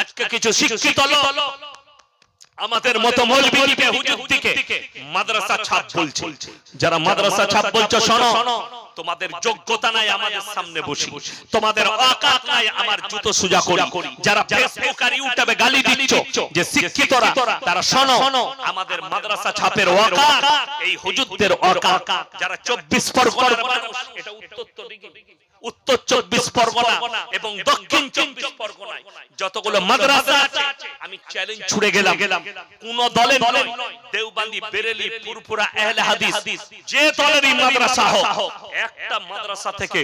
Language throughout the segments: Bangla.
আজকে কিছু শিক্ষিত লোক আমাদের মতো মৌলবীকে হুজুর দিকে মাদ্রাসা ছাপ বলছে। যারা মাদ্রাসা ছাপ বলছো শোনো। তোমাদের যোগ্যতা নাই আমাদের সামনে বসি। তোমাদের অকাত নাই আমার জুতো সুজা করি। যারা ফেসবুক আর ইউটিউবে গালি দিচ্ছ যে শিক্ষিতরা তারা শোনো। আমাদের মাদ্রাসা ছাপের অকাত। এই হুজুরদের অকাত। যারা 24 পরগনার মানুষ এটা উত্তর দিকে উত্তর চব্বিশ পরগনা এবং দক্ষিণ চব্বিশ পরগনায় যতগুলো মাদ্রাসা আছে আমি চ্যালেঞ্জ ছুড়ে গেলাম। কোন দলে নয় দেওবান্দি বেরেলি পুরপুরা আহলে হাদিস যে দলেরই মাদ্রাসা হোক একটা মাদ্রাসা থেকে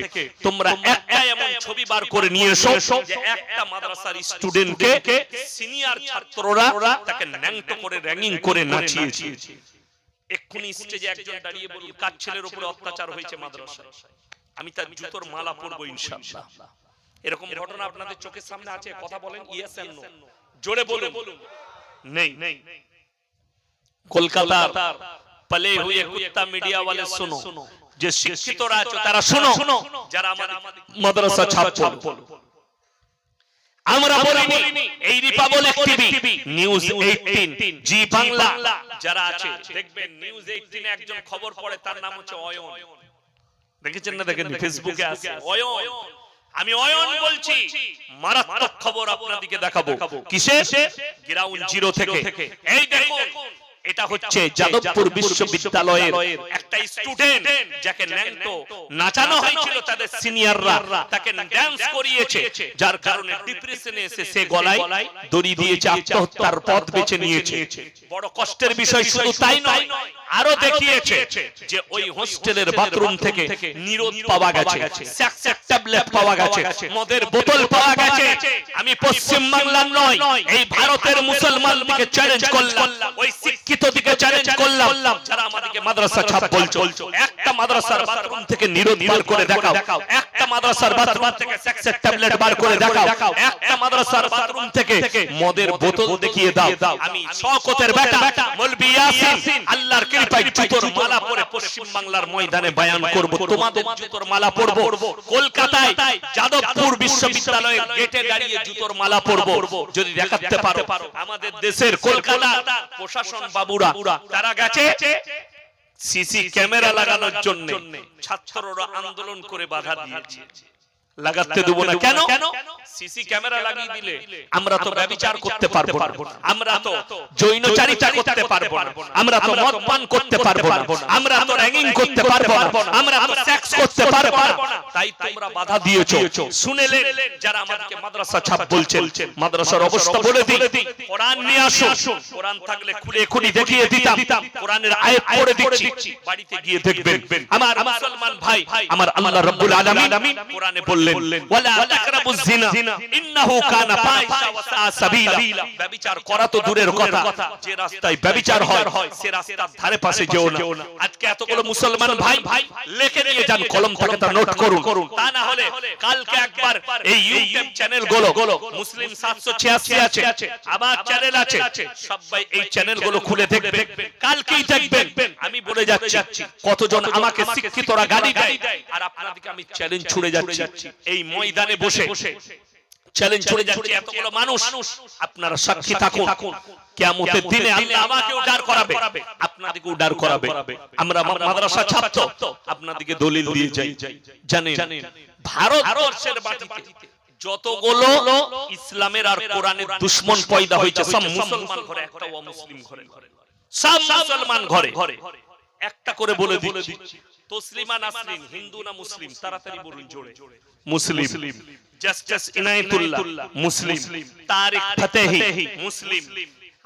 তোমরা একটা এমন ছবি বার করে নিয়ে এসো যে একটা মাদ্রাসার স্টুডেন্টকে সিনিয়র ছাত্ররা তাকে ন্যাংটো করে র্যাঙ্গিং করে নাচিয়েছে। এক্ষুনি স্টেজে একজন দাঁড়িয়ে বলুন কার ছেলের উপরে অত্যাচার হয়েছে মাদ্রাসায়? আমি তার জুতোর মালা পরবো ইনশাআল্লাহ এরকম ঘটনা আপনাদের চোখের সামনে আছে কথা বলেন ইয়েস এন্ড নো জোরে বলুন নেই কলকাতার পলে হুয়ে কুত্তা মিডিয়া वाले सुनो যে শিক্ষিতরা আছো তারা শুনো যারা আমাদের মাদ্রাসা ছাপ পড়ো আমরা বলিনি এই Republic TV news 18 Zee Bangla যারা আছে দেখবেন নিউজ 18 এ একজন খবর পড়ে তার নাম হচ্ছে অয়ন দেখেছেন না দেখেন ফেসবুকে আছে। অয়ন। আমি অয়ন বলছি। মারাত্মক খবর আপনাদেরকে দেখাবো। কিসে গ্রাউন্ড জিরো থেকে। এই দেখুন। এটা হচ্ছে যাদবপুর বিশ্ববিদ্যালয়ের একটা স্টুডেন্ট যাকে ন্যাংটো নাচানো হয়েছিল তাদের সিনিয়ররা তাকে ড্যান্স করিয়েছে যার কারণে ডিপ্রেশনে এসে সে গলায় দড়ি দিয়েছে আত্মহত্যার পথ বেছে নিয়েছে। বড় কষ্টের বিষয় শুধু তাই নয় আরও দেখিয়েছে যে ওই হোস্টেলের বাথরুম থেকে নিরোধ পাওয়া গেছে। স্যাকস্যাক ট্যাবলেট পাওয়া গেছে। মদের বোতল পাওয়া গেছে। আমি পশ্চিম বাংলার নয় এই ভারতের মুসলমানদেরকে চ্যালেঞ্জ করলাম। ওই শিক্ষিত দিকে চ্যালেঞ্জ করলাম? যারা আমাদেরকে মাদ্রাসা ছাপ বলছো একটা মাদ্রাসার বাথরুম থেকে নিরোধ বার করে দেখাও। একটা মাদ্রাসার বাথরুম থেকে স্যাকস্যাক ট্যাবলেট বার করে দেখাও। একটা মাদ্রাসার বাথরুম থেকে মদের বোতল দেখিয়ে দাও। আমি শওকতের বেটা মৌলভি ইয়াসিন। আল্লাহর কৃপায় জুতোর মালা পরে পশ্চিম বাংলার ময়দানে বয়ান করব। তোমাদের জুতোর মালা পরব। কলকাতায় যাদবপুর বিশ্ববিদ্যালয়ের গেটে দাঁড়িয়ে জুতোর মালা পরব যদি দেখাতে পারো আমাদের দেশের কলকাতা প্রশাসন বাবুরা তারা গেছে সিসি ক্যামেরা লাগানোর জন্য। ছাত্ররা আন্দোলন করে বাধা দিয়েছে। লাগাতে দেবো না কেন সিসি ক্যামেরা লাগিয়ে দিলে আমরা তো ব্যভিচার করতে পারব না আমরা তো জৈনচারিতা করতে পারব না আমরা তো মদ পান করতে পারব না আমরা তো র্যাগিং করতে পারব না আমরা তো সেক্স করতে পারব না তাই তোমরা বাধা দিয়েছ শুনেলেন যারা আমাদেরকে মাদ্রাসা ছাপ বলছেন মাদ্রাসার অবস্থা বলে দিই কোরআন নিয়ে আসুন কোরআন থাকলে খুলে খুলি দেখিয়ে দিতাম কোরআনের আয়াত পড়ে দিচ্ছি বাড়িতে গিয়ে দেখবেন আমার মুসলমান ভাই আমার আল্লাহ রাব্বুল আলামিন কোরআনে বললেন ওয়ালা তাকরাবুজ জিনা ইন্নাহু কানা ফাহিশা ওয়া সা সাবিলা। ব্যভিচার করা তো দূরের কথা। যে রাস্তায় ব্যভিচার হয় সে রাস্তার ধারে পাশে যেও না। আজকে এতগুলো মুসলমান ভাই ভাই লিখে নিয়ে যান কলম থেকে তা নোট করুন। তা না হলে কালকে একবার এই ইউটিউব চ্যানেলগুলো মুসলিম 786 আছে আবার চ্যানেল আছে। সবাই এই চ্যানেলগুলো খুলে দেখবেন। কালকেই দেখবেন। আমি বলে যাচ্ছি কতজন আমাকে শিক্ষিতরা গালি দেয় আর আপনাদেরকে আমি চ্যালেঞ্জ ছুড়ে যাচ্ছি এই ময়দানে বসে চ্যালেঞ্জ ছুড়ে যাচ্ছে এতগুলো মানুষ। আপনারা সাক্ষী থাকুন। কিয়ামতের দিনে আল্লাহ আমাকে উদ্ধার করাবে। আপনাদেরকে উদ্ধার করাবে। আমরা মাদ্রাসা ছাত্র। আপনাদেরকে দলিল দিয়ে যাই। জানেন ভারতবর্ষের মাটিতে যতগুলো ইসলামের আর কোরআনের দুশ্মন পয়দা হয়েছে সব মুসলমান ঘরে একটা অমুসলিম ঘরে। সব মুসলমান ঘরে। একটা করে বলে দিচ্ছি। তসলিমা নাসরিন হিন্দু না মুসলিম তাড়াতাড়ি বলুন জোরে। মুসলিম। জাস্টিস ইনায়েতুল্লাহ মুসলিম। তারিক ফতেহি মুসলিম।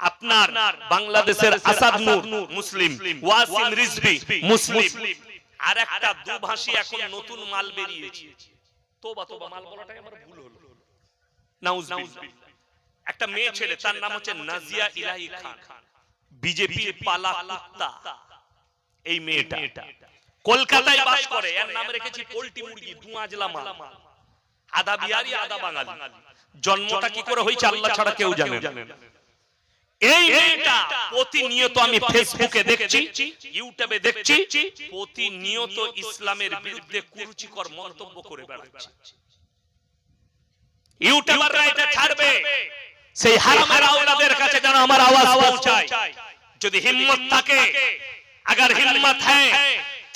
আপনার বাংলাদেশের আসাদ নূর মুসলিম। ওয়াসিম রিজভি মুসলিম। আর একটা দুভাষী এখন নতুন মাল বেরিয়েছে। তোবা তোবা মাল বলাটাই আমার ভুল হলো। নাউজুবিল্লাহ। একটা মেয়ে ছেলে তার নাম হচ্ছে নাজিয়া ইলাহি খান। বিজেপির পালা কুত্তা। এই মেয়েটা। কলকাতায় বাস করে এর নাম রেখেছি পোল্টি মুরগি দুয়াজলা মাল আধা বিহারি আধা বাঙালি জন্মটা কি করে হয়েছে আল্লাহ ছাড়া কেউ জানে না এই মেয়েটা প্রতিনিয়ত আমি ফেসবুকে দেখছি ইউটিউবে দেখছি প্রতিনিয়ত ইসলামের বিরুদ্ধে কুরুচিকর মন্তব্য করে বেড়াচ্ছে ইউটিউবাররা এটা ছাড়বে সেই হারামের আওলাদের কাছে যেন আমার আওয়াজ পৌঁছায় যদি हिम्मत থাকে अगर हिम्मत है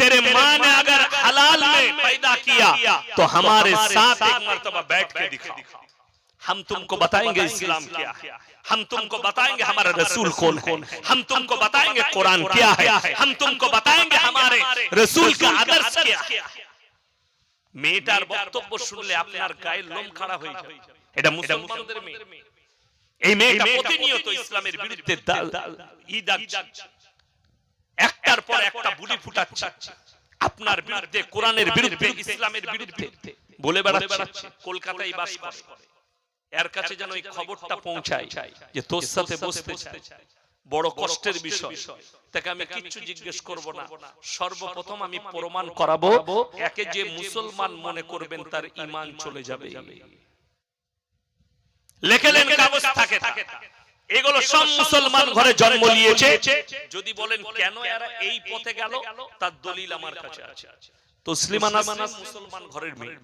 तेरे माँ ने अगर हलाल में पैदा किया तो हमारे साथ एक मर्तबा बैठ के दिखा हम तुमको बताएंगे इस्लाम क्या है हम तुमको बताएंगे हमारा रसूल कौन है हम तुमको बताएंगे कुरान क्या है हम तुमको बताएंगे हमारे रसूल का आदर्श क्या है মেয়েটার বক্তব্য শুনলে আপনার গায়ের লোম খাড়া হয়ে যায় এটা মুসলমানদের মেয়ে এই মেয়েটা প্রতিনিয়ত ইসলামের বিরুদ্ধে দা- দা- ই দাগছে। একটার পর একটা বুলি ফুটাচ্ছে। আপনার বিরুদ্ধে কোরআনের বিরুদ্ধে ইসলামের বিরুদ্ধে বলে বেড়াচ্ছে কলকাতায় বাস করে। এর কাছে যেন এই খবরটা পৌঁছায় যে তোর সাথে বসতে চায় বড় কষ্টের বিষয়। তাকে আমি কিচ্ছু জিজ্ঞেস করব না। সর্বপ্রথম আমি প্রমাণ করাবো একে যে মুসলমান মনে করবেন তার ইমান চলে যাবে। লেখেলেন কাগজ থাকে থাকে এগুলো সব মুসলমান ঘরে জন্ম নিয়েছে। যদি বলেন কেন এরা এই পথে গেল? তার দলিল আমার কাছে আছে। তো মুসলমান ঘরের মেয়ে।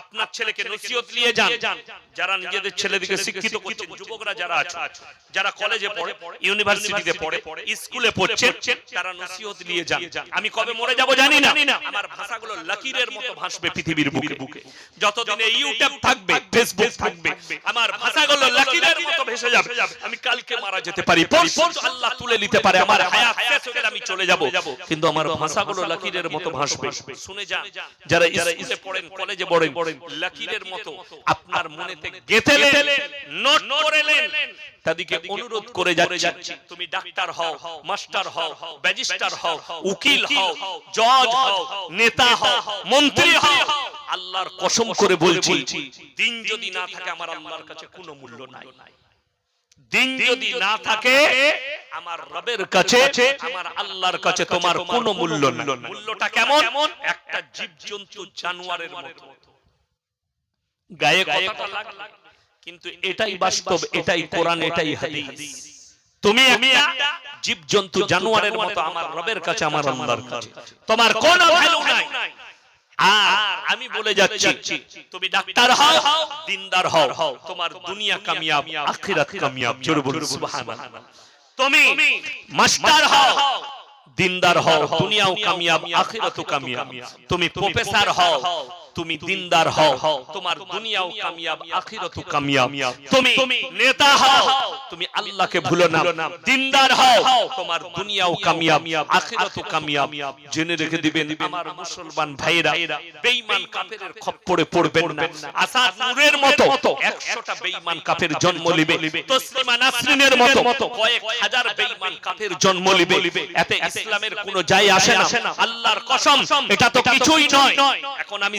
আপনার ছেলেকে নসিহত নিয়ে যান। যারা নিজেদের ছেলেদিকে শিক্ষিত করছেন যুবকরা যারা আছে যারা কলেজে পড়ে ইউনিভার্সিটিতে পড়ে স্কুলে পড়ছেন তারা নসিহত নিয়ে যান। আমি কবে মরে যাব জানি না। আমার ভাষাগুলো লকিরের মতো ভাসবে পৃথিবীর বুকে। বুকে। যতদিন এই ইউটিউব থাকবে ফেসবুক থাকবে আমার ভাষাগুলো লকিরের মতো ভেসে যাবে। আমি কালকে মারা যেতে পারি। পরশু আল্লাহ তুলে নিতে পারে। আমার হায়াত শেষ হয়ে আমি চলে যাব কিন্তু আমার ভাষাগুলো লকিরের মতো ভাসবে শুনে যান যারা স্কুলে পড়েন কলেজে পড়েন লকিরের মতো আপনার মনেতে গেঁথে নোট করেলেন তাদেরকে অনুরোধ করে যাচ্ছি। তুমি ডাক্তার হও মাস্টার হও ব্যারিস্টার হও উকিল হও জজ হও নেতা হও মন্ত্রী হও। আল্লাহর কসম করে বলছি দিন যদি না থাকে আমার আল্লাহর কাছে কোনো মূল্য নাই। দিন যদি না থাকে আমার রবের কাছে আমার আল্লাহর কাছে তোমার কোনো মূল্য নাই। মূল্যটা কেমন? একটা জীবজন্তু জানোয়ারের মতো। গায়ে কথাটা লাগল কিন্তু এটাই বাস্তব এটাই কোরআন এটাই হাদিস। তুমি একটা জীবজন্তু জানোয়ারের মতো আমার রবের কাছে আমার আল্লাহর কাছে। তোমার কোনো ভ্যালু নাই। আর আমি বলে যাচ্ছি তুমি ডাক্তার হও দিনদার হও। তোমার দুনিয়া কামিয়াব আখিরাত কামিয়াব জোরে বলুন সুবহানাল্লাহ। তুমি মাস্টার হও দিনদার হও দুনিয়াও কামিয়াব আখিরাতও কামিয়াব। তুমি প্রফেসর হও। তুমি দিনদার হও তোমার দুনিয়াও কামিয়াব আখিরাতও কামিয়াব। তুমি নেতা হও তুমি আল্লাহকে ভুলো না। দিনদার হও তোমার দুনিয়াও কামিয়াব আখিরাতও কামিয়াব। জেনে রেখে দিবেন আমার মুসলমান ভাইরা বেঈমান কাফেরের খপ্পরে পড়বেন না। আসাদ নূরের মতো 100টা বেঈমান কাফের জন্ম নিবে তসলিমা নাসরিনের মতো কয়েক হাজার বেঈমান কাফের জন্ম নিবে এতে ইসলামের কোনো যায় আসে না। আল্লাহর কসম এটা তো কিছুই নয় এখন আমি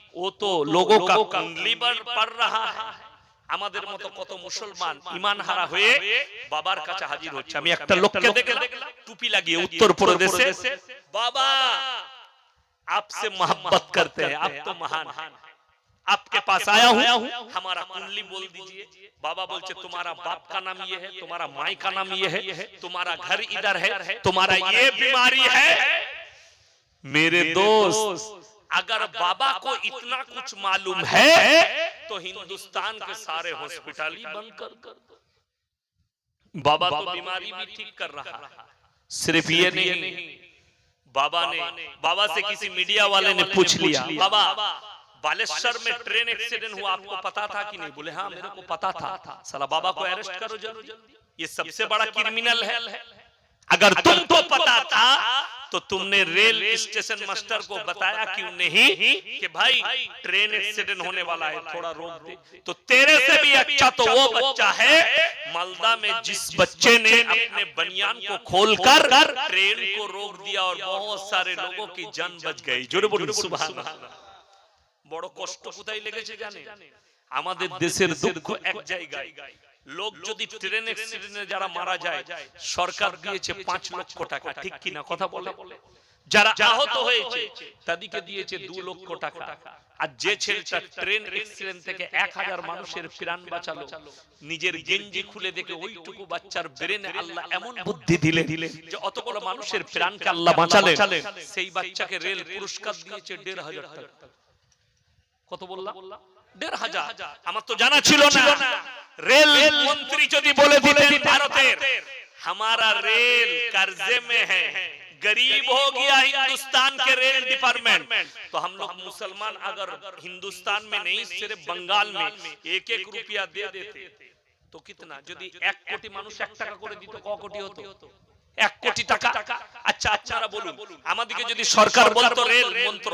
वो तो लोगों का कुंडली पर पड़ रहा है আমাদের মতো কত মুসলমান ইমান হারা হয়ে বাবার কাছে হাজির হচ্ছে আমি একটা লোককে দেখলাম টুপি লাগিয়ে উত্তর প্রদেশে বাবা आपसे मोहब्बत करते हैं आप तो महान हैं आपके पास आया हूँ हमारा कुंडली बोल दीजिए बाबा बोलते तुम्हारा बाप का नाम ये है तुम्हारा माई का नाम ये है तुम्हारा घर इधर है तुम्हारा ये बीमारी है मेरे दोस्त अगर बाबा को इतना कुछ मालूम है तो हिंदुस्तान के सारे हॉस्पिटल ही बंद कर कर दो। बाबा तो बीमारी भी ठीक कर रहा है। सिर्फ़ ये नहीं बाबा ने बाबा से किसी मीडिया वाले ने पूछ लिया। बाबा बालेश्वर में ट्रेन एक्सीडेंट हुआ आपको पता था कि नहीं? बोले हाँ मेरे को पता था। साला बाबा को अरेस्ट करो जल्दी। ये सबसे बड़ा क्रिमिनल है। अगर तुमको पता था तो तुमने रेल स्टेशन मास्टर को बताया क्यों नहीं कि भाई ट्रेन एक्सीडेंट होने वाला है थोड़ा रोक दे तो तेरे से भी अच्छा तो वो बच्चा है मालदा में जिस बच्चे ने अपने बनियान को खोलकर ट्रेन को रोक दिया और बहुत सारे लोगों की जान बच गई জোরে বলুন সুবহানাল্লাহ বড় কষ্ট কোথায় লেগেছে জানেন আমাদের দেশের দুঃখ এক জায়গায় লোক যদি ট্রেন অ্যাক্সিডেন্টে যারা মারা যায় সরকার দিয়েছে পাঁচ লক্ষ টাকা ঠিক কিনা কথা বলে? যারা আহত হয়েছে তাদেরকে দিয়েছে দু লক্ষ টাকা। আর যে ছেলেটা ট্রেন অ্যাক্সিডেন্ট থেকে এক হাজার মানুষের প্রাণ বাঁচালো। নিজের গেঞ্জি খুলে দেখে ওইটুকু বাচ্চার ব্রেনে আল্লাহ এমন বুদ্ধি দিলে দিলে যে অতগুলো মানুষের প্রাণকে আল্লাহ বাঁচালেন। সেই বাচ্চাকে রেল পুরস্কার দিয়েছে দেড় হাজার টাকা কত বললাম দেড় হাজার আমার তো জানা ছিল না রেল মন্ত্রী যদি বলে দিতেন ভারতের हमारा रेल कर्जे में है गरीब हो गया हिंदुस्तान के रेल डिपार्टमेंट तो हम लोग मुसलमान अगर हिंदुस्तान में नहीं सिर्फ बंगाल में एक एक रुपया दे देते তো কিতনা যদি এক কোটি মানুষ এক টাকা করে দিত ক কোটি হতো এক কোটি টাকা। আচ্ছা আপনারা বলুন। আমাদেরকে যদি সরকার বলতো রেল মন্ত্র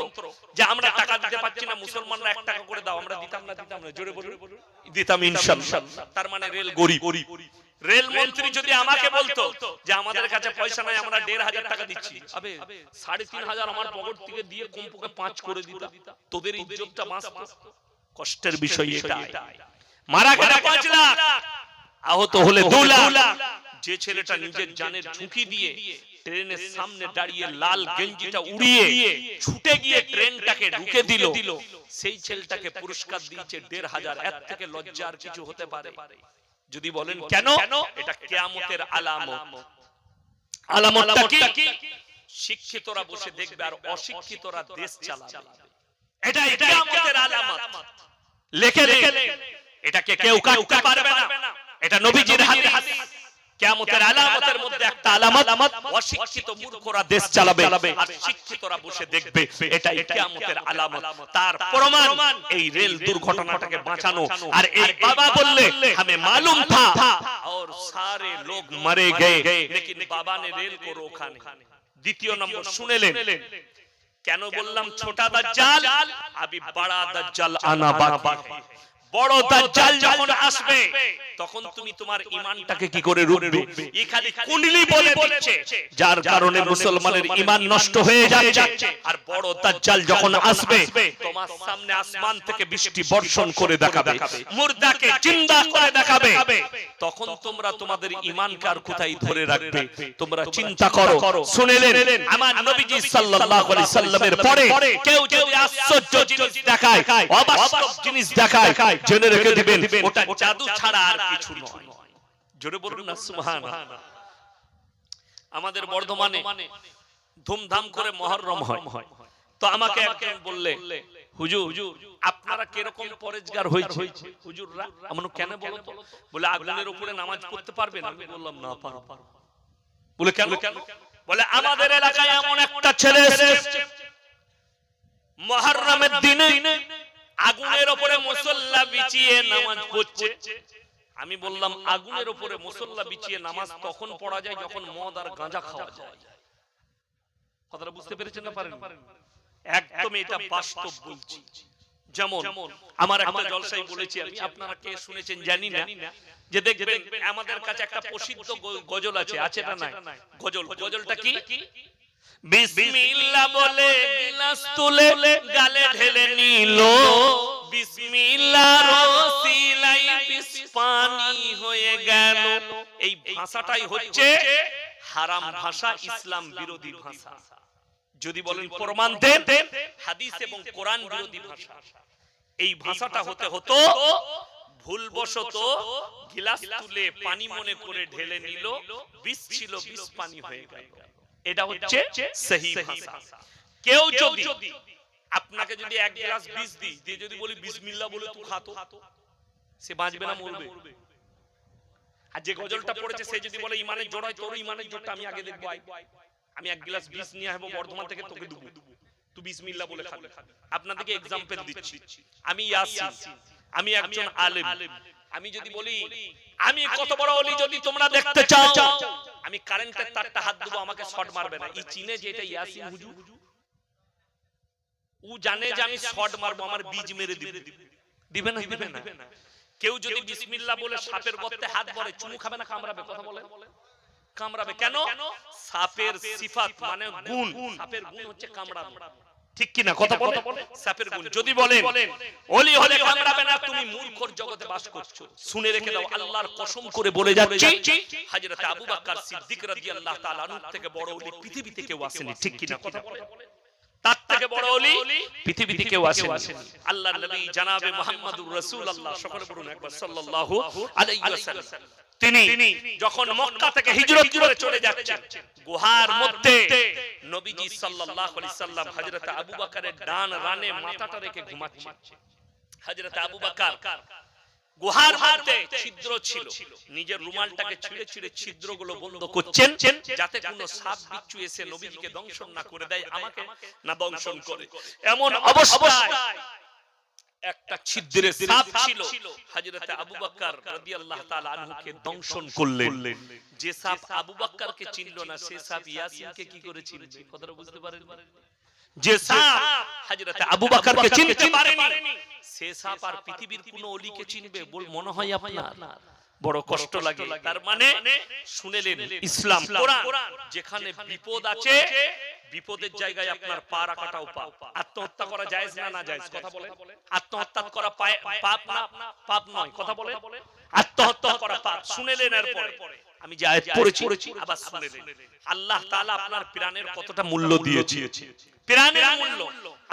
যে আমরা টাকা দিতে পারছি না মুসলমানরা এক টাকা করে দাও আমরা দিতাম না দিতাম না জোরে বলুন। দিতাম ইনশাআল্লাহ তার মানে রেল গরিব। রেল মন্ত্রী যদি আমাকে বলতো যে আমাদের কাছে পয়সা নাই আমরা দেড় হাজার টাকা দিচ্ছি। আবে সাড়ে তিন হাজার আমার পকেট থেকে দিয়ে কমপক্ষে পাঁচ করে দিতাম। তোদের ইজ্জতটা মাস কষ্টের বিষয় এটা মারা গেলে পাঁচ লাখ আহত হলে দু লাখ। যে ছেলেটা নিজের জানের ঝুঁকি দিয়ে ট্রেনের সামনে দাঁড়িয়ে লাল গেঞ্জিটা উড়িয়ে ছুটে গিয়ে ট্রেনটাকে ঢুকে দিল। সেই ছেলেটাকে পুরস্কার দিয়েছে দেড় হাজার এর থেকে লজ্জার কিছু হতে পারে। যদি বলেন কেন এটা কেয়ামতের আলামত। আলামতটা কি? শিক্ষিতরা বসে দেখবে আর অশিক্ষিতরা দেশ চালাবে। এটা কেয়ামতের আলামত। লেখে লেখে এটাকে কেউ কাটতে পারবে না। এটা নবীজির হাদিস। কিয়ামতের আলামতের মধ্যে একটা আলামত অশিক্ষিত মূর্খরা দেশ চালাবে আর শিক্ষিতরা বসে দেখবে এটাই কিয়ামতের আলামত তার প্রমাণ এই রেল দুর্ঘটনাটাকে বাঁচানো আর এই বাবা বললে हमें मालूम था और सारे लोग मरे गए लेकिन बाबा ने रेल को रोका नहीं দ্বিতীয় নম্বর শুনেলেন কেন বললাম ছোটা দাজ্জাল আবি বড়া দাজ্জাল আনা বাকি है। বড় দাজ্জাল যখন আসবে তখন তুমি তোমার ঈমানটাকে কি করে রুখবে এই খালি কুণ্ডলি বলে দিচ্ছে যার কারণে মুসলমানের ঈমান নষ্ট হয়ে যাচ্ছে। আর বড় দাজ্জাল যখন আসবে তোমার সামনে আসমান থেকে বৃষ্টি বর্ষণ করে দেখাবে। মুর্দাকে জিন্দা করে দেখাবে। তখন তোমরা তোমাদের ঈমানকে আর কোথায় ধরে রাখবে? তোমরা চিন্তা করো। শুনেলেন আমার নবীজি সাল্লাল্লাহু আলাইহি সাল্লামের পরে কেউ যদি আশ্চর্য জিনিস দেখায় অবাস্তব জিনিস দেখায় জেনে রেখে দিবেন ওটা জাদু ছাড়া আর কিছু নয়। জোরে বলুন না সুবহানাল্লাহ। আমাদের বর্ধমানে ধুমধাম করে মহররম হয়। তো আমাকে একজন বললে হুজুর আপনারা কীরকম পরেজগার হয়েছে? হুজুররা আমরা কেন বলো তো বলে আগুনের উপরে নামাজ পড়তে পারবেন? আমি বললাম না পারব। বলে কেন? বলে আমাদের এলাকায় এমন একটা ছেলে এসেছে। মহররমের দিনে আগুনের উপরে মুসল্লা বিছিয়ে নামাজ পড়ছে। আমি বললাম আগুনের উপরে মুসল্লা বিছিয়ে নামাজ তখন পড়া যায় যখন মদ আর গাঁজা খাওয়া যায়। কথাটা বুঝতে পেরেছেন না পারেন? একদম এটা বাস্তব বলছি। যেমন আমার একটা জলসাই বলেছি আমি আপনারা কে শুনেছেন জানি না। যে দেখবেন আমাদের কাছে একটা প্রসিদ্ধ গজল আছে। আছে। না নাই? গজল গজলটা কি? বিসমিল্লাহ বলে গিলাস তুলে গালে ঢেলে নিল। বিসমিল্লাহ রসিলাই বিষ পানি হয়ে গেল। এই ভাষাটাই হচ্ছে হারাম ভাষা ইসলাম বিরোধী ভাষা। যদি বলেন প্রমাণ দেন হাদিস এবং কোরআন বিরোধী ভাষা। এই ভাষাটা হতে হতো ভুলবশত গিলাস তুলে পানি মনে করে ঢেলে নিল। বিষ ছিল বিষ পানি হয়ে গেল। এটা হচ্ছে সহি ভাষা। কেউ যদি আপনাকে যদি এক গ্লাস বিষ দিই দিয়ে যদি বলি বিসমিল্লাহ বলে তুই খাতো সে বাঁচবে না মরবে। আর যে গজলটা পড়েছে সে যদি বলে ইমানের জোড়ায় তোর ইমানের জোরটা আমি আগে দেখব আমি এক গ্লাস বিষ নিয়ে আসব বর্ধমান থেকে তোকে দেবো। তুই বিসমিল্লাহ বলে খাবি আপনাদেরকে এক্সাম্পল দিচ্ছি। আমি ইয়াসিন। আমি একজন আলেম। আমি যদি বলি আমি কত বড় অলি যদি তোমরা দেখতে চাও। আমি কারেন্টের তারটা হাত দেবো আমাকে শর্ট মারবে না। এই চিনে যে এটা ইয়াসিন হুজু ও জানে যে আমি শর্ট মারবো আমার বীজ মেরে দিবে। দিবে। না দিবে না। কেউ যদি বিসমিল্লাহ বলে সাপের গর্তে হাত ভরে চুমু খাবে না কামড়াবে কথা বলে? কামড়াবে কেন? সাপের সিফাত মানে গুণ। সাপের গুণ হচ্ছে কামড়ানো। ঠিক কি না কথা বলে সাপের গুণ। যদি বলেন ওলি হলে কামড়াবে না তুমি মূর্খর জগতে বাস করছ। শুনে রেখে দাও আল্লাহর কসম করে বলে যাচ্ছি। হযরত আবু বকর সিদ্দিক রাদিয়াল্লাহু তাআলা আনহু থেকে বড় ওলি পৃথিবীতে কেউ আসেনি। ঠিক কি না কথা বলে তার থেকে বড় ওলি পৃথিবীতে কেউ আসেনি। আল্লাহর নবী জনাবে মুহাম্মদুর রাসূলুল্লাহ। সকলে বলুন একবার সাল্লাল্লাহু আলাইহি ওয়াসাল্লাম। তিনি যখন মক্কা থেকে হিজরত করে চলে যাচ্ছেন গুহার মধ্যে নবীজি সাল্লাল্লাহু আলাইহি সাল্লাম হযরত আবু বকরের ডান রানে মাথাটা রেখে ঘুমাচ্ছেন। হযরত আবু বকর গুহার মধ্যে ছিদ্র ছিল। নিজের রুমালটাকে ছিঁড়ে ছিঁড়ে ছিদ্রগুলো বন্ধ করছেন যাতে কোনো সাপ বিচ্ছু এসে নবীজিকে দংশন না করে দেয় আমাকে না দংশন করে। এমন অবস্থায় একটা ছিদ্রে সাপ ছিল। হযরত আবু বকর রাদিয়াল্লাহু তাআলা আনহুকে দংশন করলেন। যে সাপ আবু বকরকে চিনল না সে সাপ ইয়াসিনকে কি করে চিনবে কথাটা বুঝতে পারেন যে সাপ হযরত আবু বকরকে চিনতে পারেনি। সে সাপ আর পৃথিবীর কোন অলিকে চিনবে বল মনে হয় আপনার। বড় কষ্ট লাগে। তার মানে শুনেলেন ইসলাম কোরআন। যেখানে বিপদ আছে বিপদের জায়গায় আপনার পা রাখাটাও পাপ আত্মহত্যা করা জায়েজ না না জায়েজ কথা বলে আত্মহত্যা করা পাপ না পাপ নয় কথা বলে আত্মহত্যা করা পাপ শুনেলেন এরপরে। আমি যে আয়াত পড়েছি আবার শুনেলেন আল্লাহ তাআলা আপনার প্রাণের কতটা মূল্য দিয়েছে? প্রাণের মূল্য।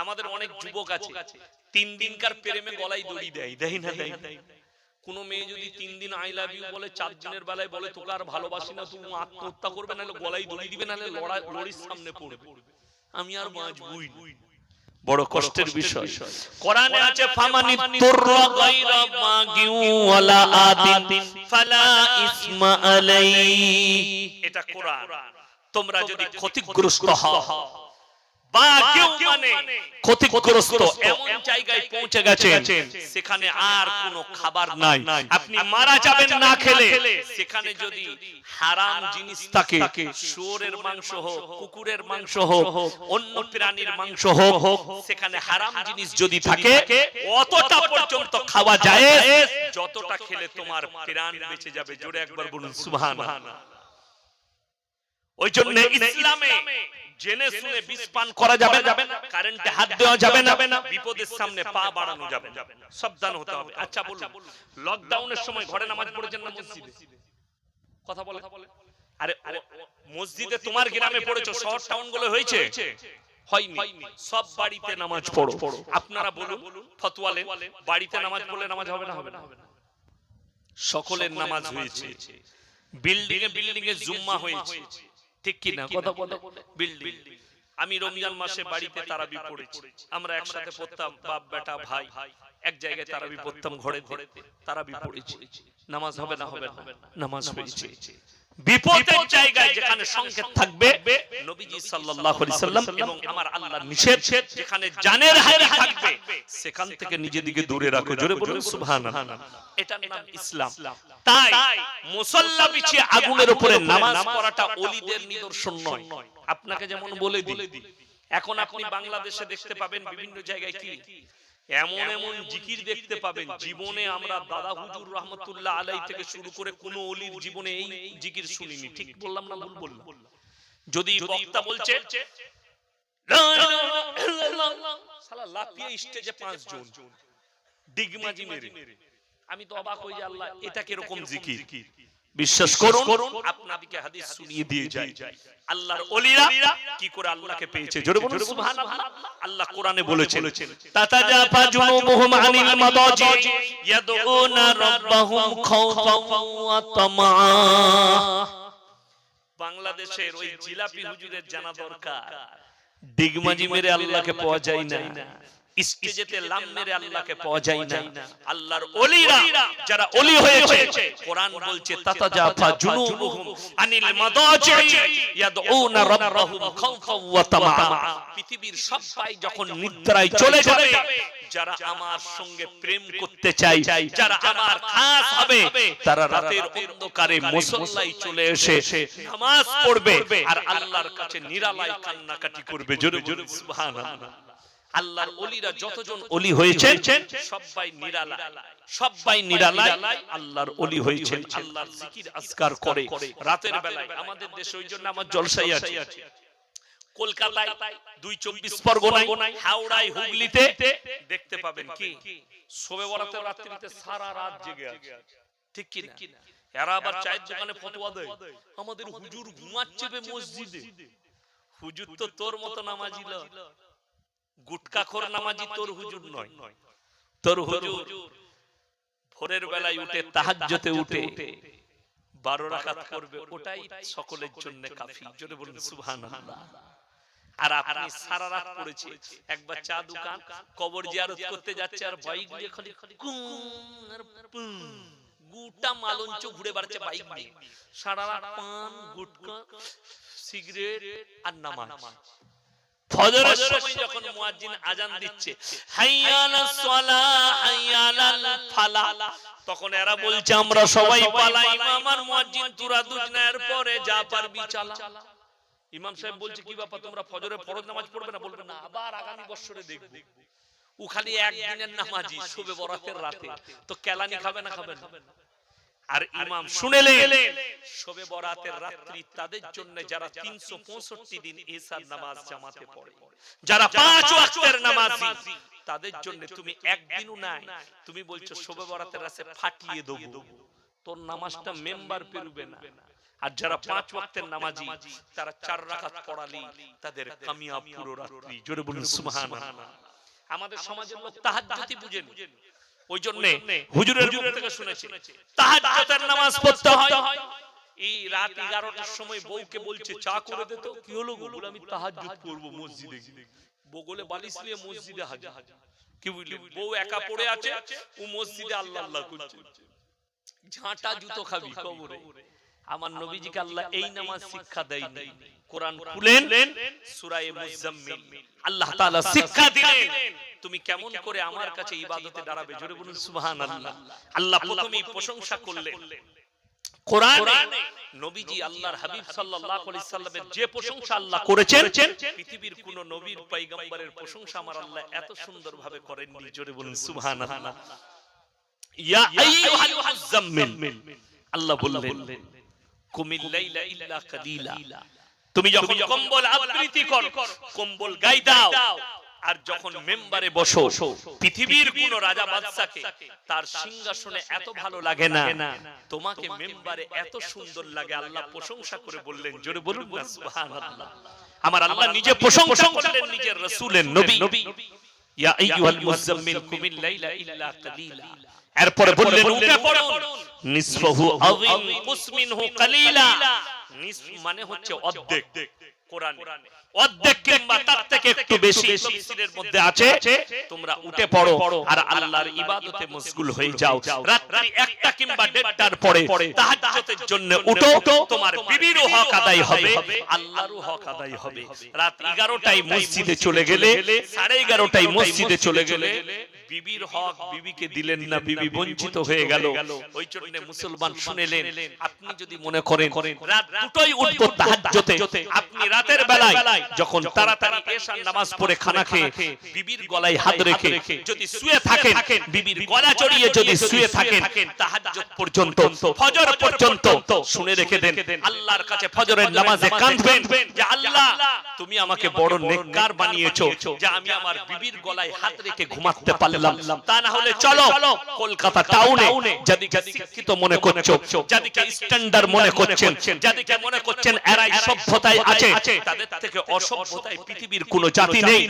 আমাদের অনেক যুবক আছে। তিন দিনকার প্রেমে গলায় দড়ি দেয়। দেয় না দেয়। কোন মেয়ে যদি তিন দিন আই লাভ ইউ বলে চার দিনের বেলায় বলে তোকে আর ভালোবাসি না তুমি আত্মহত্যা করবে নাহলে গলায় দড়ি দিবে নাহলে লড়াই লড়ির সামনে পড়বে। আমি আর বাঁচবই বড় কষ্টের বিষয়। কোরআনে আছে ফামানি তুররা গায়রা মাগিউ ওয়ালা আদিন ফালা ইসমা আলাই এটা কোরআন। তোমরা যদি ক্ষতিগ্রস্ত হও বা কেউ মানে ক্ষতিগ্রস্ত। এমন জায়গায় পৌঁছে গেছে সেখানে আর কোনো খাবার নাই। আপনি মারা যাবেন না খেলে সেখানে যদি হারাম জিনিস থাকে শুয়োরের মাংস হোক কুকুরের মাংস হোক অন্য প্রাণীর মাংস হোক সেখানে হারাম জিনিস যদি থাকে অতটা পর্যন্ত খাওয়া যায়। যতটা খেলে তোমার প্রাণ বেঁচে যাবে জোরে একবার বলুন সুবহানাল্লাহ। ওই জন্য ইসলামে জেনে শুনে বিষ পান করা যাবে না কারেন্টে হাত দেওয়া যাবে না বিপদের সামনে পা বাড়ানো যাবে না। সাবধান হতে হবে। আচ্ছা বলুন। লকডাউনের সময় ঘরে নামাজ পড়েছেন না মসজিদে? কথা বলে আরে মসজিদে তোমার গ্রামে পড়েছো শহর টাউনগুলো হয়েছে? হয়নি। সব বাড়িতে নামাজ পড়ো। আপনারা বলুন ফতোয়ালেন বাড়িতে নামাজ পড়লে নামাজ হবে না। হবে না। সকলের নামাজ হয়েছে। বিল্ডিং এ বিল্ডিং এ জুম্মা হয়েছে ঠিক কি না কথা বলে বিল্ডিং। আমি রমজান মাসে বাড়িতে তারাবি পড়েছি। আমরা একসাথে পড়তাম বাপ বেটা ভাই। এক জায়গায় তারাবি পড়তাম ঘরে ঘরে তারাবি পড়েছি। নামাজ হবে না হবে না। নামাজ হয়েছে। বিপদের জায়গায় যেখানে সংকেত থাকবে নবীজি সাল্লাল্লাহু আলাইহি সাল্লাম এবং আমার আল্লাহর নিষেধ যেখানে জানের হায়াত থাকবে সেখান থেকে নিজেদিকে দূরে রাখো জোরে বলুন সুবহানাল্লাহ। এটার নাম ইসলাম। তাই মুসল্লা বিছিয়ে আগুনের উপরে নামাজ পড়াটা ওলিদের নিদর্শন নয়। আপনাকে যেমন বলে দিই এখন আপনি বাংলাদেশে দেখতে পাবেন বিভিন্ন জায়গায় কি? এমন এমন জিকির দেখতে পাবেন। জীবনে আমরা দাদা হুজুর রহমতুল্লাহ আলাই থেকে শুরু করে কোন অলির জীবনে এই জিকির শুনিনি। ঠিক বললাম না ভুল বললাম? যদি বক্তা বলছে লা ইলাহা ইল্লাল্লাহ, শালা লাফিয়ে স্টেজে পাঁচজন ডিগমাজি মেরে আমি তো অবাক হই যে আল্লাহ এটা কীরকম জিকির বিশ্বাস করুন আপনাদেরকে হাদিস শুনিয়ে দিয়ে যাই আল্লাহর ওলিরা কি করে আল্লাহকে পেয়েছে? জোরে বলুন সুবহানাল্লাহ। আল্লাহ কোরআনে বলেছেন তাতাজাফা জুনুবুহুম আনিল মাদাজি ইয়াদউনা রাব্বাহুম খাওফান ওয়া তামআ বাংলাদেশের ওই জিলাপি হুজুরের জানা দরকার। ডিগমাজি মেরে আল্লাহকে পাওয়া যায় না। স্টেজেতে লাম মেরে আল্লাহকে পাওয়া যায় না। আল্লাহর ওলিরা যারা ওলি হয়েছে কোরআন বলছে তাতাজাফা জুনুবুহুম আনিল মাদাজি ইয়াদউনা রাব্বাহুম খাওফান ওয়া তামআ পৃথিবীর সবাই যখন নিদ্রায় চলে যাবে যারা আমার সঙ্গে প্রেম করতে চাই যারা আমার খাস হবে তারা রাতের অন্ধকারে মুসল্লায় চলে এসে নামাজ পড়বে আর আল্লাহর কাছে নিরালায় কান্নাকাটি করবে জোরে জোরে সুবহানাল্লাহ। আল্লাহর ওলিরা যতজন ওলি হয়েছেন সবাই নিরালা সবাই নিরালায়। আল্লাহর ওলি হয়েছেন আল্লাহর জিকির আজকার করে রাতের বেলায়। আমাদের দেশে ওই জন্য আমার জলসাই আছে। কলকাতায় দুই চব্বিশ পরগনায় হাওড়ায় হুগলিতে দেখতে পাবেন কি? শোবে বরাতে রাত্রিতে সারা রাত জেগে আছে। ঠিক কি না? এরা আবার চায়ের দোকানে ফতোয়া দেয়। আমাদের হুজুর ঘুমাচ্ছে মসজিদে। হুজুর তো তোর মতো নামাজি লয়। গুটকাখোর নামাজি তোর হুজুর নয়। তোর হুজুর ভোরের বেলায় উঠে তাহাজ্জতে উঠে বারো রাকাত করবে ওটাই সকলের জন্য কাফি জোরে বলুন সুবহানাল্লাহ। আর আপনি সারা রাত পড়েছে একবার চা দোকান কবর জিয়ারত করতে যাচ্ছে আর বাইক দিয়ে খালি কুম আর পুম। গুটা মালঞ্চ ঘুরে বেড়াচ্ছে বাইক নিয়ে। সারা রাত পান গুটকা সিগারেট আর নামাজ। ফজরের সময় যখন মুয়াজ্জিন আজান দিচ্ছে হাইয়ালাস সালাহ হাইয়ালাল ফালাহ তখন এরা বলছে আমরা সবাই পালাই আমার মুয়াজ্জিন তুরা দুজনের পরে যা পারবি চালা। ইমাম সাহেব বলছে কি ব্যাপার তোমরা ফজরে ফরজ নামাজ পড়বে না? বলবে না আবার আগামী বছরে দেখবে। ও খালি একদিনের নামাজি শোবে বরাতের রাতে। তো কেলানি খাবে না খাবে না। আর ইমাম শুনেলেন। শোবে বরাতের রাত্রি তাদের জন্য যারা তিনশো পঁয়ষট্টি দিন এসার নামাজ জামাতে পড়ে যারা পাঁচ ওয়াক্তের নামাজি তাদের জন্য তুমি একদিনও নাই তুমি বলছো শোবে বরাতের রাতে ফাটিয়ে দেবো। তোর নামাজটা মেম্বার পেরুবে না। আর যারা পাঁচ ওয়াক্তের নামাজি তারা চার রাকাত পড়ালি তাদের কামিয়াব পুরো রাত্রি। জোরে বলুন সুবহানাল্লাহ। আমাদের সমাজের লোক তাহাজ্জুদই বুঝেন। ওই জন্য হুজুরের মুখ থেকে শুনেছি তাহাজ্জুদের নামাজ পড়তে হয়। এই রাত 11টার সময় বউকে বলছে চা করে দে তো কি হলো গো? আমি তাহাজ্জুদ করব মসজিদে। বগলে বালিশ নিয়ে মসজিদে হাজির। কি বুঝলি বউ একা পড়ে আছে ও মসজিদে আল্লাহ আল্লাহ করছে। ঝাঁটা জুতো খাবি কবরে আমার নবীজিকে আল্লাহ এই নামাজ শিক্ষা দেয়নি। কোরআন খুলেন সূরায়ে মুজাম্মিল। আল্লাহ তাআলা শিক্ষা দিলেন তুমি কেমন করে আমার কাছে ইবাদতে দাঁড়াবে? জোরে বলুন সুবহানাল্লাহ। আল্লাহ প্রথমেই প্রশংসা করলেন। কোরআনে নবীজি আল্লাহর হাবিব সাল্লাল্লাহু আলাইহি সাল্লামের যে প্রশংসা আল্লাহ করেছেন পৃথিবীর কোন নবীর পয়গম্বরের প্রশংসা আমার আল্লাহ এত সুন্দরভাবে করেননি জোরে বলুন সুবহানাল্লাহ। ইয়া আইয়ুহাল মুজাম্মিল। আল্লাহ বললেন কুমিল লাইলা ইল্লা কালিলা তুমি যখন কম্বল আবৃত্তি করো কম্বল গাই দাও আর যখন মেম্বারে বসো পৃথিবীর কোন রাজা বাদশাকে তার সিংহাসনে এত ভালো লাগে না। তোমাকে মেম্বারে এত সুন্দর লাগে। আল্লাহ প্রশংসা করে বললেন জোরে বলুন না সুবহানাল্লাহ। আমার আল্লাহ নিজে প্রশংসা করলেন নিজের রাসূলের নবী। ইয়া আইয়ুহাল মুজাম্মিল কুমিল লাইলা ইল্লা কালিলা। এরপরে বললেন উঠে পড়ুন। নিসফাহু আযিম কুসমিনহু কালিলা। মানে হচ্ছে অর্ধেক কোরআনে। অর্ধেক কিংবা তার থেকে একটু বেশি তাফসীরের মধ্যে আছে তোমরা উঠে পড়ো আর আল্লাহর ইবাদতে মশগুল হয়ে যাও। রাত্রি একটা কিংবা দেড়টার পরে তাহাজ্জুদের জন্য উঠো। তোমার বিবিরও হক আদায় হবে আল্লাহরও হক আদায় হবে। রাত 11টায় মসজিদে চলে গেলে 11:30টায় মসজিদে চলে গেলে বিবির হক বিবিকে দিলেন না বিবি বঞ্চিত হয়ে গেল। ওই জন্য মুসলমান শুনেলেন আপনি যদি মনে করেন রাত দুটোই উঠবো তাহাজ্জুদে আপনি রাতের বেলায় যখন তাড়াতাড়ি এশার নামাজ পড়ে খানা খেয়ে বিবির গলায় হাত রেখে যদি শুয়ে থাকেন বিবির গলা জড়িয়ে যদি শুয়ে থাকেন তাহাজ্জুদ পর্যন্ত ফজর পর্যন্ত শুনে রেখে দেন। আল্লাহর কাছে ফজরের নামাজে কাঁদবেন যে আল্লাহ তুমি আমাকে বড় নেককার বানিয়েছো যে আমি আমার বিবির গলায় হাত রেখে ঘুমাতে পারলাম তা না হলে চলো কলকাতা টাউনে যাদিকে শিক্ষিত মনে করছ যাদিকে স্ট্যান্ডার্ড মনে করছেন যাদিকে মনে করছেন এরাই সভ্যতায় আছে তাদের থেকে অসভ্যতায় পৃথিবীর কোনো জাতি নেই।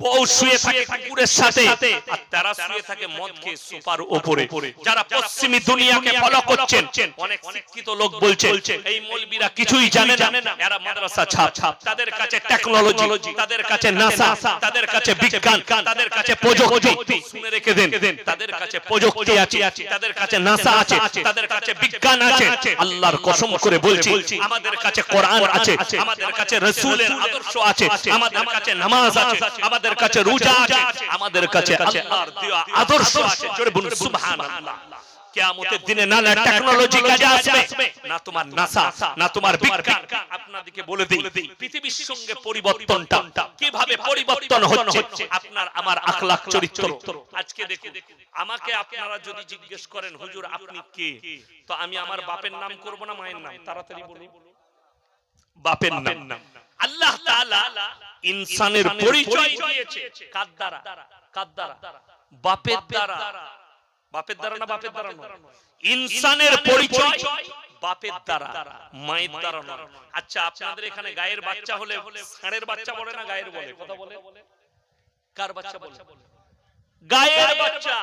বউ শুয়ে থাকে কুকুরের সাথে আর তারা শুয়ে থাকে মদ খেয়ে সোফার উপরে যারা পশ্চিমী দুনিয়াকে ফলো করছেন অনেক শিক্ষিত লোক বলছে এই মৌলবীরা কিছুই জানে না এরা মাদ্রাসা ছাপ তাদের কাছে টেকনোলজি তাদের কাছে নাসা তাদের কাছে বিজ্ঞান তাদের কাছে প্রযুক্তি শুনে রেখে দেন তাদের কাছে প্রযুক্তি আছে তাদের কাছে নাসা আছে তাদের কাছে বিজ্ঞান আছে আল্লাহর কসম করে বলছি আমাদের কাছে কোরআন আছে আমাদের কাছে রাসূলের আদর্শ আছে আমাদের কাছে নামাজ আছে আমাদের কাছে রোজা আছে আমাদের কাছে আল্লাহর দেওয়া আদর্শ আছে। জোরে বলুন সুবহানাল্লাহ। কিয়ামতের দিনে না না টেকনোলজি কাজে আসবে। না তোমার নাসা না তোমার বিজ্ঞান। আপনাদেরকে বলে দেই পৃথিবীর সঙ্গে পরিবর্তনটা কীভাবে পরিবর্তন হচ্ছে? আপনার আমার আখলাক চরিত্র। আজকে দেখুন আমাকে আপনারা যদি জিজ্ঞেস করেন হুজুর আপনি কে? তো আমি আমার বাপের নাম করব না মায়ের নাম? তাড়াতাড়ি বলুন। বাপের নাম। আল্লাহ তাআলা ইনসানের পরিচয় দিয়েছে। কার দ্বারা? কার দ্বারা? বাপের দ্বারা। বাপের দ্বারা না বাপের দ্বারা নয়। ইনসানের পরিচয় বাপের দ্বারা মায়ের দ্বারা নয়। আচ্ছা আপনাদের এখানে গায়ের বাচ্চা হলে ষাঁড়ের বাচ্চা বলে না গায়ের বলে? কথা বলে? কার বাচ্চা বলে? গায়ের বাচ্চা।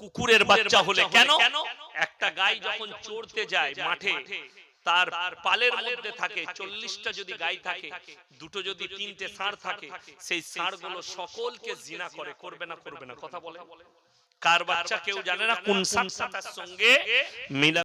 কুকুরের বাচ্চা হলে কেন? একটা গাই যখন চড়তে যায় মাঠে তার পালের মধ্যে থাকে চল্লিশটা যদি গাই থাকে দুটো যদি তিনটে ষাঁড় থাকে সেই ষাঁড়গুলো সকলকে জিনা করে করবে না করবে না কথা বলে। কার বাচ্চা কেউ জানে না কোন তার সঙ্গে মিলা